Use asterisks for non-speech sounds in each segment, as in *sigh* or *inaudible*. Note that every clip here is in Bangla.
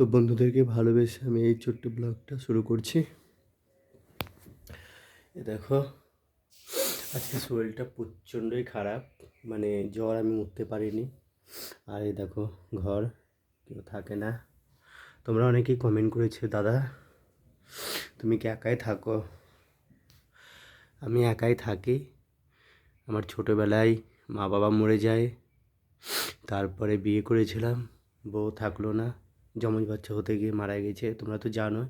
তো বন্ধুদেরকে ভালোবেসে আমি এই ছোট্ট ব্লগটা শুরু করছি। এ দেখো, আজকে শরীরটা প্রচণ্ডই খারাপ মানে জ্বর আমি উঠতে পারিনি। আর এই দেখো, ঘর, কেউ থাকে না। তোমরা অনেকেই কমেন্ট করেছ, দাদা, তুমি কি একাই থাকো? আমি একাই থাকি। আমার ছোটোবেলায় মা বাবা মরে যায়, তারপরে বিয়ে করেছিলাম, বউ থাকল না। জমজ বাচ্চা হতে গিয়ে মারা গেছে, তোমরা তো জানো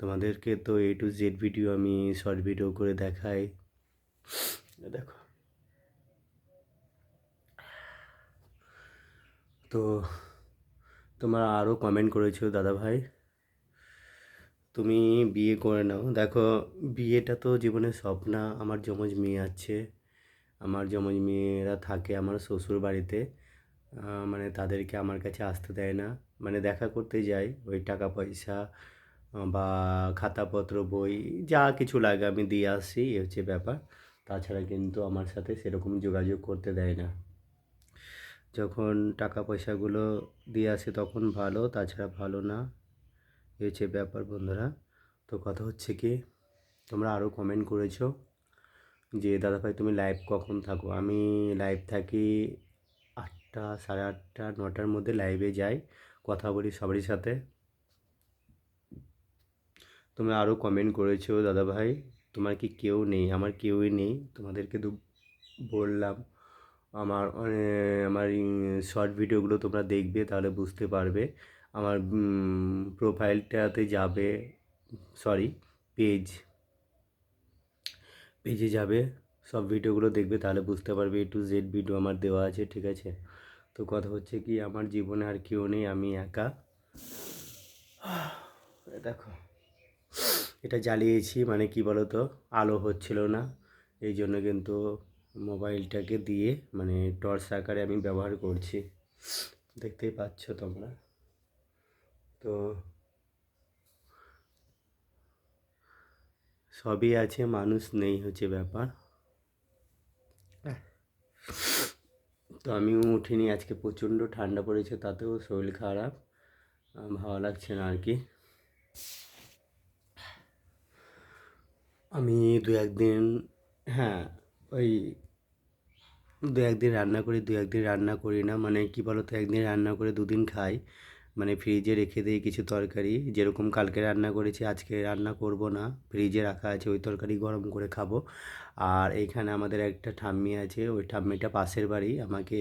তোমাদেরকে তো এ টু জেড ভিডিও আমি শর্ট ভিডিও করে দেখাই। দেখো। তো তোমরা আরও কমেন্ট করেছ, দাদা ভাই। তুমি বিয়ে করে নাও। দেখো বিয়েটা তো জীবনের স্বপ্ন। আমার যমজ মেয়ে আছে। আমার যমজ মেয়েরা থাকে আমার শ্বশুর বাড়িতে মানে তাদেরকে আমার কাছে আসতে দেয় না। মানে দেখা করতে যাই, ওই টাকা পয়সা বা খাতাপত্র, বই, যা কিছু লাগে আমি দিয়ে আসি, এ হচ্ছে ব্যাপার। তাছাড়া কিন্তু আমার সাথে সেরকম যোগাযোগ করতে দেয় না। যখন টাকা পয়সাগুলো দিয়ে আসে তখন ভালো, তাছাড়া ভালো না, এ হচ্ছে ব্যাপার বন্ধুরা। তো কথা হচ্ছে কি, তোমরা আরও কমেন্ট করেছ যে দাদা ভাই তুমি লাইভ কখন থাকো? আমি লাইভ থাকি আটটা, সাড়ে আটটা, নটার মধ্যে লাইভে যাই, কথা বলি সবারই সাথে। তোমরা আরও কমেন্ট করেছ দাদা ভাই তোমার কি কেউ নেই? আমার কেউই নেই। তোমাদেরকে তো বললাম, আমার আমার শর্ট ভিডিওগুলো তোমরা দেখবে, তাহলে বুঝতে পারবে। আমার প্রোফাইলটাতে যাবে সরি পেজ পেজে যাবে। সব ভিডিওগুলো দেখবে, তাহলে বুঝতে পারবে এ টু জেড ভিডিও আমার দেওয়া আছে, ঠিক আছে? তো কথা হচ্ছে কি, আমার জীবনে আর কেউ নেই, আমি একা। *sighs* দেখো, এটা জ্বালিয়েছি মানে কি বলো তো আলো হচ্ছিল না। এই জন্য কিন্তু মোবাইলটাকে দিয়ে মানে টর্চ আকারে আমি ব্যবহার করছি। দেখতেই পাচ্ছ তোমরা। তো সবই আছে, মানুষ নেই হচ্ছে ব্যাপার। তো আমিও উঠিনি, আজকে প্রচণ্ড ঠান্ডা পড়েছে, তাতেও শরীর খারাপ। ভালো লাগছে না আর কি। আমি দু একদিন হ্যাঁ ওই দু একদিন রান্না করি, দু একদিন রান্না করি না মানে কি বলো তো একদিন রান্না করে দুদিন খাই। মানে ফ্রিজে রেখে দিই কিছু তরকারি। যেরকম কালকে রান্না করেছি, আজকে রান্না করব না। ফ্রিজে রাখা আছে, ওই তরকারি গরম করে খাব। আর এইখানে আমাদের একটা ঠাম্মি আছে, ওই ঠাম্মিটা পাশের বাড়ি। আমাকে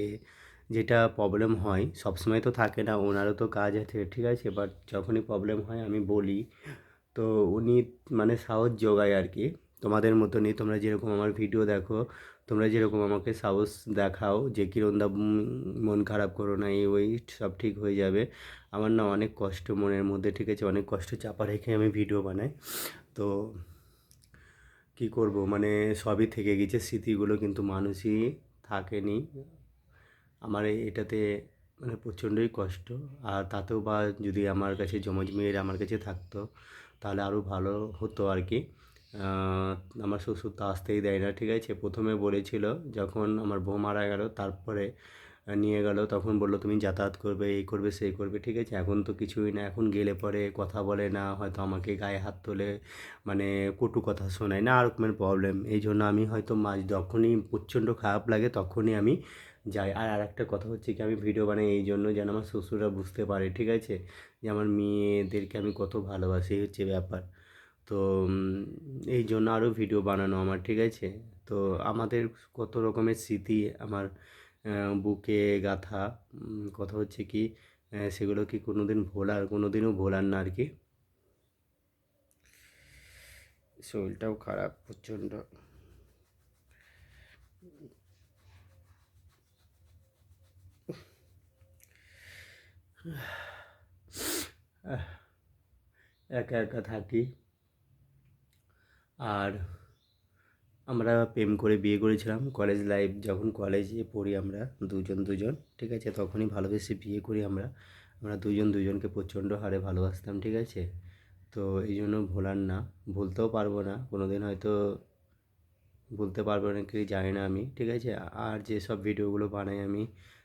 যেটা প্রবলেম হয়, সবসময় তো থাকে না, ওনারও তো কাজ আছে, ঠিক আছে? বাট যখনই প্রবলেম হয়, আমি বলি। তো উনি মানে সাহস যোগায় আর কি। তোমাদের মতনই তোমরা যেরকম আমার ভিডিও দেখো, তোমরা যেরকম আমাকে সাহস দেখাও যে কিরণদা মন খারাপ করো না, এই ওই সব ঠিক হয়ে যাবে। আমার না অনেক কষ্ট মনের মধ্যে, ঠিক আছে? অনেক কষ্ট চাপা রেখে আমি ভিডিও বানাই। তো কি করব? মানে সবই থেকে গেছে, স্মৃতিগুলো কিন্তু মানুষই থাকেনি। আমার এটাতে মানে প্রচণ্ডই কষ্ট। আর তাতেও বা যদি আমার কাছে যমজ মেয়েরা আমার কাছে থাকতো, তাহলে আরও ভালো হতো আর কি। আমার শ্বশুর তো আসতেই দেয় না, ঠিক আছে? প্রথমে বলেছিল, যখন আমার বউ মারা গেল, তারপরে নিয়ে গেল, তখন বলল, তুমি যাতায়াত করবে, এই করবে, সেই করবে ঠিক আছে? এখন তো কিছুই না, এখন গেলে পরে কথা বলে না, হয়তো আমাকে গায়ে হাত তোলে মানে কটু কথা শোনায় না আর রকমের প্রবলেম এই জন্য আমি হয়তো মাছ যখনই প্রচণ্ড খারাপ লাগে, তখনই আমি যাই। আর আর একটা কথা হচ্ছে কি, আমি ভিডিও বানাই এই জন্য যেন আমার শ্বশুররা বুঝতে পারে, ঠিক আছে? যে আমার মেয়েদেরকে আমি কত ভালোবাসি, হচ্ছে ব্যাপার। তো এই জন্য আরও ভিডিও বানানো আমার, ঠিক আছে? তো আমাদের কত রকমের স্মৃতি, আমার বুকে গাথা কথা হচ্ছে কি সেগুলো কি কোনো দিন ভোলার কোনো দিনও ভোলার না আর কি? শরীরটাও খারাপ, প্রচণ্ড। একা একা থাকি। আর আমরা প্রেম করে বিয়ে করেছিলাম। কলেজ লাইফ যখন কলেজে পড়ি আমরা দুজন দুজন, ঠিক আছে? তখনই ভালোবেসে বিয়ে করি আমরা। আমরা দুজন দুজনকে প্রচণ্ড হারে ভালোবাসতাম, ঠিক আছে? তো এই জন্য ভোলার না, ভুলতেও পারব না। কোনো দিন হয়তো বলতে পারব না কি জানি না আমি, ঠিক আছে? আর যেসব ভিডিওগুলো বানাই আমি,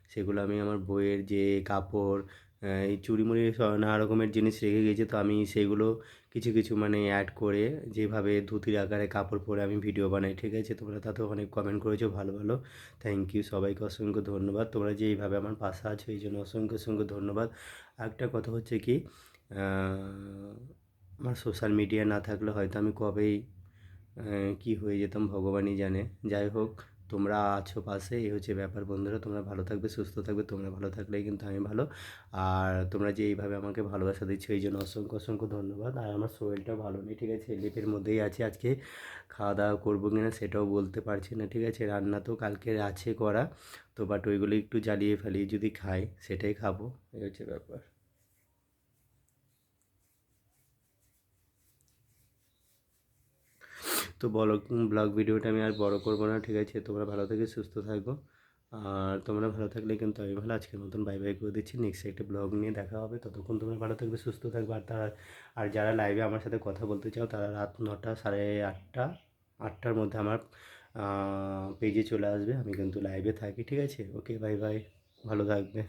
সেগুলো আমি আমার বইয়ের যে কাপড় এই চুড়িমুড়ি স- নানা রকমের জিনিস রেখে গেছে, তো আমি সেগুলো কিছু কিছু মানে অ্যাড করে যেভাবে ধুতির আকারে কাপড় পরে আমি ভিডিও বানাই, ঠিক আছে? তোমরা তাতেও অনেক কমেন্ট করেছ, ভালো ভালো। থ্যাংক ইউ সবাইকে অসংখ্য ধন্যবাদ। তোমরা যে এইভাবে আমার পাশে আছো, এই জন্য অসংখ্য অসংখ্য ধন্যবাদ। আরেকটা কথা হচ্ছে কি আমার সোশ্যাল মিডিয়া না থাকলে হয়তো আমি কবেই কি হয়ে যেতাম ভগবানই জানে। যাই হোক তোমরা আছো পাশে, এই হচ্ছে ব্যাপার বন্ধুরা। তোমরা ভালো থাকবে, সুস্থ থাকবে, তোমরা ভালো থাকলেই কিন্তু আমি ভালো। আর তোমরা যে এইভাবে আমাকে ভালোবাসা দিচ্ছ, এই জন্য অসংখ্য অসংখ্য ধন্যবাদ। আর আমার শরীরটাও ভালো নেই, ঠিক আছে? লিপের মধ্যেই আছে আজকে। খাওয়া দাওয়া করব কি না, সেটাও বলতে পারছি না, ঠিক আছে? রান্না তো কালকে আছে করা, তো বাট ওইগুলো একটু জ্বালিয়ে ফেলি যদি খাই, সেটাই খাব, এই হচ্ছে ব্যাপার। তো বলো ব্লগ ভিডিওটা আমি আর বড় করব না, ঠিক আছে? তোমরা ভালো থেকে সুস্থ থাকো। আর তোমরা ভালো থাকলে কিন্তু আমি ভালো, আজকের মতন বাই বাই করে দিচ্ছি। নেক্সট একটা ব্লগ নিয়ে দেখা হবে। ততক্ষণ তোমরা ভালো থাকবে, সুস্থ থাকবে। আর তারা, আর যারা লাইভে আমার সাথে কথা বলতে চাও, তারা রাত নটা সাড়ে আটটা, আটটার মধ্যে আমার পেজে চলে আসবে। আমি কিন্তু লাইভে থাকি, ঠিক আছে? ওকে বাই বাই ভালো থাকবে।